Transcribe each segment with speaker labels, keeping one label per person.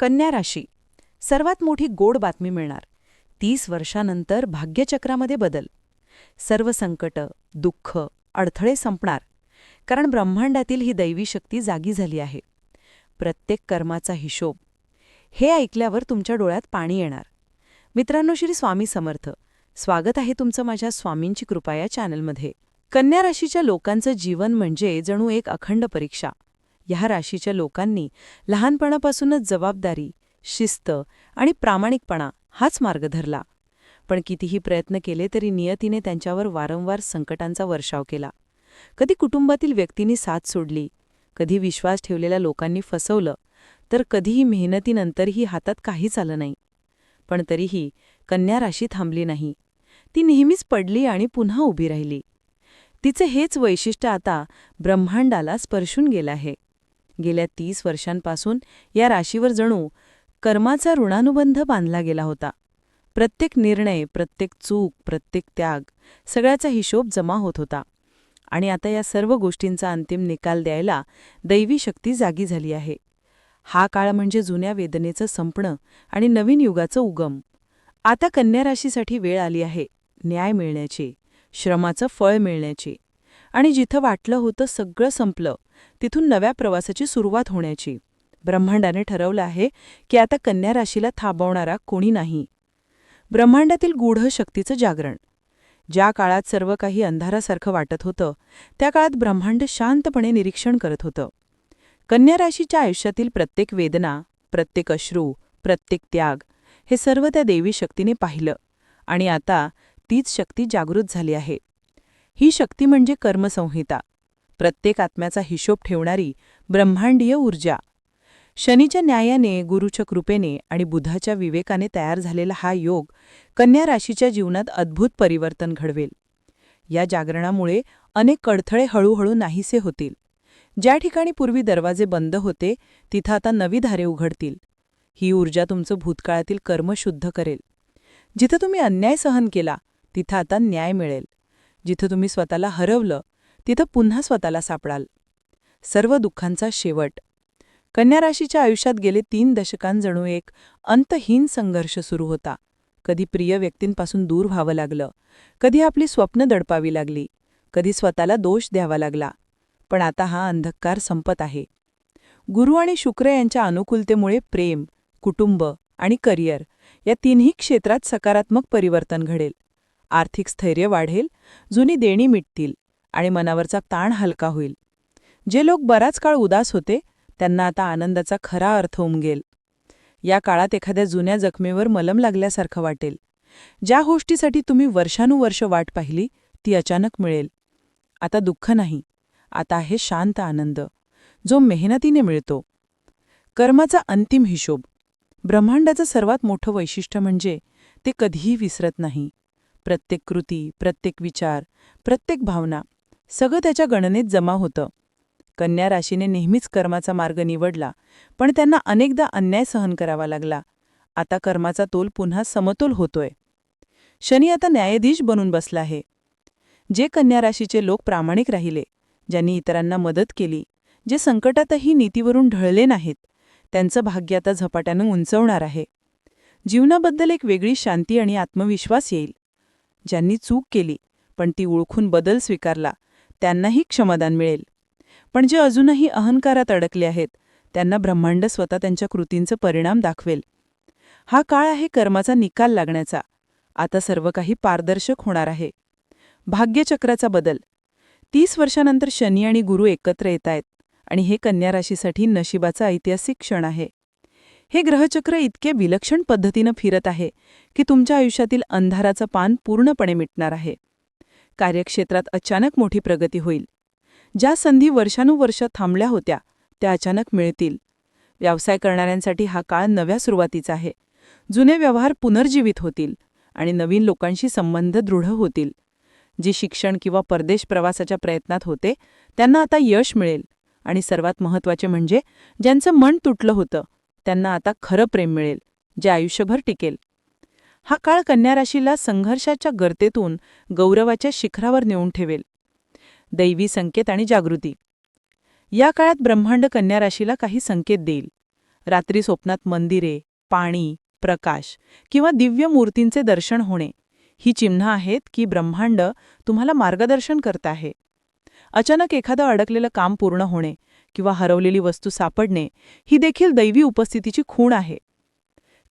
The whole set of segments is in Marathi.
Speaker 1: कन्या राशी. सर्वात मोठी गोड बातमी मिळणार. तीस वर्षानंतर भाग्यचक्रामध्ये बदल. सर्व संकट दुःख अडथळे संपणार. कारण ब्रह्मांडातील ही दैवी शक्ती जागी झाली आहे. प्रत्येक कर्माचा हिशोब. हे ऐकल्यावर तुमच्या डोळ्यात पाणी येणार. मित्रांनो श्री स्वामी समर्थ. स्वागत आहे तुमचं माझ्या स्वामींची कृपा या चॅनलमध्ये. कन्या राशीच्या लोकांचं जीवन म्हणजे जणू एक अखंड परीक्षा. ह्या राशीच्या लोकांनी लहानपणापासूनच जबाबदारी शिस्त आणि प्रामाणिकपणा हाच मार्ग धरला. पण कितीही प्रयत्न केले तरी नियतीने त्यांच्यावर वारंवार संकटांचा वर्षाव केला. कधी कुटुंबातील व्यक्तींनी साथ सोडली कधी विश्वास ठेवलेल्या लोकांनी फसवलं तर कधीही मेहनतीनंतरही हातात काहीच आलं नाही. पण तरीही कन्या राशी थांबली नाही. ती नेहमीच पडली आणि पुन्हा उभी राहिली. तिचे हेच वैशिष्ट्य आता ब्रह्मांडाला स्पर्शून गेलं आहे. गेल्या तीस वर्षांपासून या राशीवर जणू कर्माचा ऋणानुबंध बांधला गेला होता. प्रत्येक निर्णय प्रत्येक चूक प्रत्येक त्याग सगळ्याचा हिशोब जमा होत होता. आणि आता या सर्व गोष्टींचा अंतिम निकाल द्यायला दैवी शक्ती जागी झाली आहे. हा काळ म्हणजे जुन्या वेदनेचं संपणं आणि नवीन युगाचं उगम. आता कन्या राशीसाठी वेळ आली आहे. न्याय मिळण्याची श्रमाचं फळ मिळण्याची आणि जिथं वाटलं होतं सगळं संपलं तिथून नव्या प्रवासाची सुरुवात होण्याची. ब्रह्मांडाने ठरवलं आहे की आता कन्या राशीला थांबवणारा कोणी नाही. ब्रह्मांडातील गूढ शक्तीचं जागरण. ज्या काळात सर्व काही अंधारासारखं वाटत होतं त्या काळात ब्रह्मांड शांतपणे निरीक्षण करत होतं. कन्या राशीच्या आयुष्यातील प्रत्येक वेदना प्रत्येक अश्रू प्रत्येक त्याग हे सर्व त्या देवी शक्तीने पाहिलं आणि आता तीच शक्ती जागृत झाली आहे. ही शक्ती म्हणजे कर्मसंहिता. प्रत्येक आत्म्याचा हिशोब ठेवणारी ब्रह्मांडीय ऊर्जा. शनीच्या न्यायाने गुरुच्या कृपेने आणि बुधाच्या विवेकाने तयार झालेला हा योग कन्या राशीच्या जीवनात अद्भुत परिवर्तन घडवेल. या जागरणामुळे अनेक अडथळे हळूहळू नाहीसे होतील. ज्या ठिकाणी पूर्वी दरवाजे बंद होते तिथं आता नवी धारे उघडतील. ही ऊर्जा तुमचं भूतकाळातील कर्म शुद्ध करेल. जिथं तुम्ही अन्याय सहन केला तिथं आता न्याय मिळेल. जिथं तुम्ही स्वतःला हरवलं तिथं पुन्हा स्वतःला सापडाल. सर्व दुःखांचा शेवट. कन्या राशीच्या आयुष्यात गेले तीन दशकांजणू एक अंतहीन संघर्ष सुरू होता. कधी प्रिय व्यक्तींपासून दूर व्हावं लागलं. कधी आपली स्वप्न दडपावी लागली. कधी स्वतःला दोष द्यावा लागला. पण आता हा अंधकार संपत आहे. गुरु आणि शुक्र यांच्या अनुकूलतेमुळे प्रेम कुटुंब आणि करिअर या तिन्ही क्षेत्रात सकारात्मक परिवर्तन घडेल. आर्थिक स्थैर्य वाढेल जुनी देणी मिटतील आणि मनावरचा ताण हलका होईल. जे लोक बराच काळ उदास होते त्यांना आता आनंदाचा खरा अर्थ उमगेल. या काळात एखाद्या जुन्या जखमेवर मलम लागल्यासारखं वाटेल. ज्या गोष्टीसाठी तुम्ही वर्षानुवर्ष वाट पाहिली ती अचानक मिळेल. आता दुःख नाही. आता आहे शांत आनंद. जो मेहनतीने मिळतो. कर्माचा अंतिम हिशोब. ब्रह्मांडाचं सर्वात मोठं वैशिष्ट्य म्हणजे ते कधीही विसरत नाही. प्रत्येक कृती प्रत्येक विचार प्रत्येक भावना सगळं त्याच्या गणनेत जमा होतं. कन्या राशीने नेहमीच कर्माचा मार्ग निवडला पण त्यांना अनेकदा अन्याय सहन करावा लागला. आता कर्माचा तोल पुन्हा समतोल होतोय. शनी आता न्यायाधीश बनून बसला आहे. जे कन्या राशीचे लोक प्रामाणिक राहिले ज्यांनी इतरांना मदत केली जे संकटातही नीतीवरून ढळले नाहीत त्यांचं भाग्य आता झपाट्यानं उंचवणार आहे. जीवनाबद्दल एक वेगळी शांती आणि आत्मविश्वास येईल. ज्यांनी चूक केली पण ती ओळखून बदल स्वीकारला त्यांनाही क्षमादान मिळेल. पण जे अजूनही अहंकारात अडकले आहेत त्यांना ब्रह्मांड स्वतः त्यांच्या कृतींचं परिणाम दाखवेल. हा काळ आहे कर्माचा निकाल लागण्याचा. आता सर्व काही पारदर्शक होणार आहे. भाग्यचक्राचा बदल. तीस वर्षानंतर शनी आणि गुरु एकत्र येत आहेत आणि हे कन्या राशीसाठी नशिबाचा ऐतिहासिक क्षण आहे. हे ग्रहचक्र इतके विलक्षण पद्धतीनं फिरत आहे की तुमच्या आयुष्यातील अंधाराचं पान पूर्णपणे मिटणार आहे. कार्यक्षेत्रात अचानक मोठी प्रगती होईल. ज्या संधी वर्षानुवर्ष थांबल्या होत्या त्या अचानक मिळतील. व्यवसाय करणाऱ्यांसाठी हा काळ नव्या सुरुवातीचा आहे. जुने व्यवहार पुनर्जीवित होतील आणि नवीन लोकांशी संबंध दृढ होतील. जे शिक्षण किंवा परदेश प्रवासाच्या प्रयत्नात होते त्यांना आता यश मिळेल. आणि सर्वात महत्त्वाचे म्हणजे ज्यांचं मन तुटलं होतं त्यांना आता खरं प्रेम मिळेल जे आयुष्यभर टिकेल. हा काळ कन्या राशीला संघर्षाच्या गर्तेतून गौरवाच्या शिखरावर नेऊन ठेवेल. दैवी संकेत आणि जागृती. या काळात ब्रह्मांड कन्या राशीला काही संकेत देईल. रात्री स्वप्नात मंदिरे पाणी प्रकाश किंवा दिव्य मूर्तींचे दर्शन होणे. ही चिन्ह आहेत की ब्रह्मांड तुम्हाला मार्गदर्शन करत आहे. अचानक एखादं अडकलेलं काम पूर्ण होणे किंवा हरवलेली वस्तू सापडणे ही देखील दैवी उपस्थितीची खूण आहे.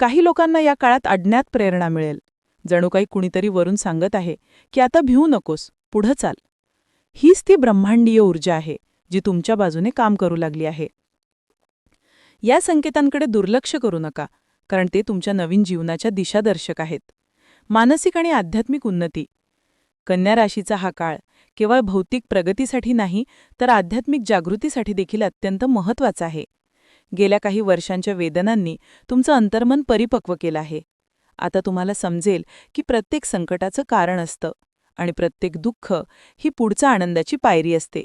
Speaker 1: काही लोकांना या काळात अडण्यात प्रेरणा मिळेल. जणू काही कुणीतरी वरून सांगत आहे की आता भिवू नकोस पुढं चाल. हीच ती ब्रह्मांडीय ऊर्जा आहे जी तुमच्या बाजूने काम करू लागली आहे. या संकेतांकडे दुर्लक्ष करू नका कारण ते तुमच्या नवीन जीवनाच्या दिशादर्शक आहेत. मानसिक आणि आध्यात्मिक उन्नती. कन्या राशीचा हा काळ केवळ भौतिक प्रगतीसाठी नाही तर आध्यात्मिक जागृतीसाठी देखील अत्यंत महत्त्वाचा आहे. गेल्या काही वर्षांच्या वेदनांनी तुमचं अंतर्मन परिपक्व केलं आहे. आता तुम्हाला समजेल की प्रत्येक संकटाचं कारण असतं आणि प्रत्येक दुःख ही पुढच्या आनंदाची पायरी असते.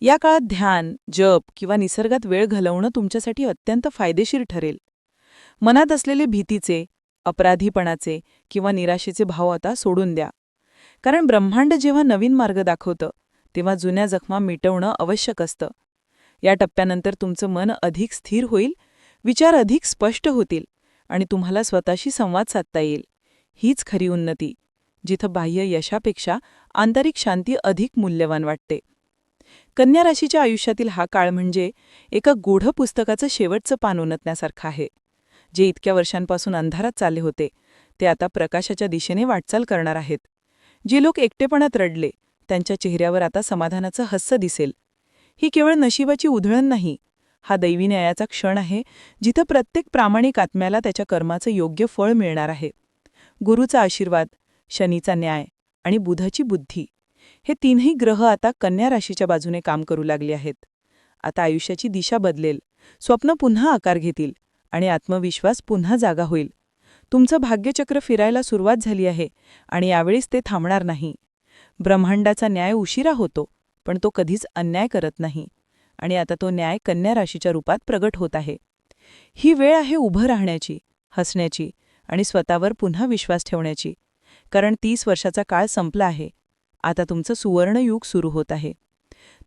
Speaker 1: या काळात ध्यान जप किंवा निसर्गात वेळ घालवणं तुमच्यासाठी अत्यंत फायदेशीर ठरेल. मनात असलेले भीतीचे अपराधीपणाचे किंवा निराशेचे भाव आता सोडून द्या. कारण ब्रह्मांड जेव्हा नवीन मार्ग दाखवतं तेव्हा जुन्या जखमा मिटवणं आवश्यक असतं. या टप्प्यानंतर तुमचं मन अधिक स्थिर होईल विचार अधिक स्पष्ट होतील आणि तुम्हाला स्वतःशी संवाद साधता येईल. हीच खरी उन्नती जिथं बाह्य यशापेक्षा आंतरिक शांती अधिक मूल्यवान वाटते. कन्या राशीच्या आयुष्यातील हा काळ म्हणजे एका गूढ पुस्तकाचं शेवटचं पान उनतण्यासारखं आहे जे इतक्या वर्षांपासून अंधारात चालले होते ते आता प्रकाशाच्या दिशेने वाटचाल करणार आहेत. जे लोक एकटेपणात रडले त्यांच्या चेहऱ्यावर आता समाधानाचं हस्स दिसेल. ही केवळ नशिबाची उधळण नाही हा दैवी न्यायाचा क्षण आहे जिथं प्रत्येक प्रामाणिक आत्म्याला त्याच्या कर्माचं योग्य फळ मिळणार आहे. गुरुचा आशीर्वाद शनीचा न्याय आणि बुधाची बुद्धी हे तीनही ग्रह आता कन्या राशीच्या बाजूने काम करू लागले आहेत. आता आयुष्याची दिशा बदलेल स्वप्न पुन्हा आकार घेतील आणि आत्मविश्वास पुन्हा जागा होईल. तुमचं भाग्यचक्र फिरायला सुरुवात झाली आहे आणि यावेळीच ते थांबणार नाही. ब्रह्मांडाचा न्याय उशिरा होतो पण तो कधीच अन्याय करत नाही आणि आता तो न्याय कन्या राशीच्या रूपात प्रगट होत आहे. ही वेळ आहे उभं राहण्याची हसण्याची आणि स्वतःवर पुन्हा विश्वास ठेवण्याची कारण तीस वर्षाचा काळ संपला आहे. आता तुमचं सुवर्णयुग सुरू होत आहे.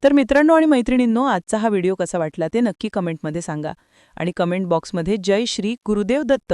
Speaker 1: तर मित्रांनो आणि मैत्रिणींनो आजचा हा व्हिडिओ कसा वाटला ते नक्की कमेंटमध्ये सांगा आणि कमेंट बॉक्समध्ये जय श्री गुरुदेव दत्त